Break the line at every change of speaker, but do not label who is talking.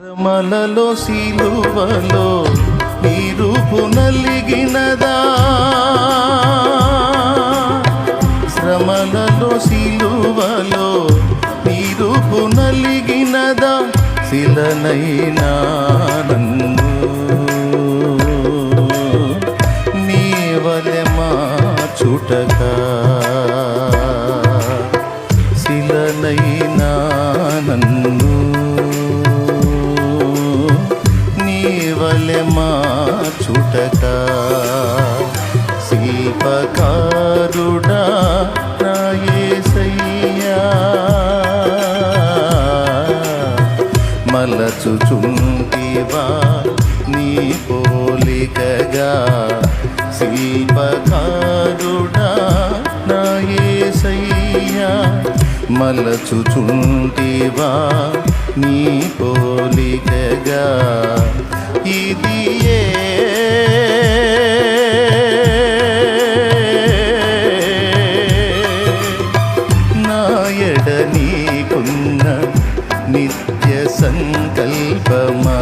శ్రమలలో సిలువలో నీ నలిగినదా? శ్రమలలో సిలువలో నీ నలిగినదా? శిలనైనా నన్ను నీ వలె శిలనైనా నన్ను వలె మార్చుటకా శిల్పకారుడా నా యేసయ్యా మలచుచుంటివా నీ పోలికగా. శిల్పకారుడా నా యేసయ్యా మలచుచుంటివా నీ పో పోలికగా ఇది నాయడ నీకున్న నిత్య సంకల్పమా?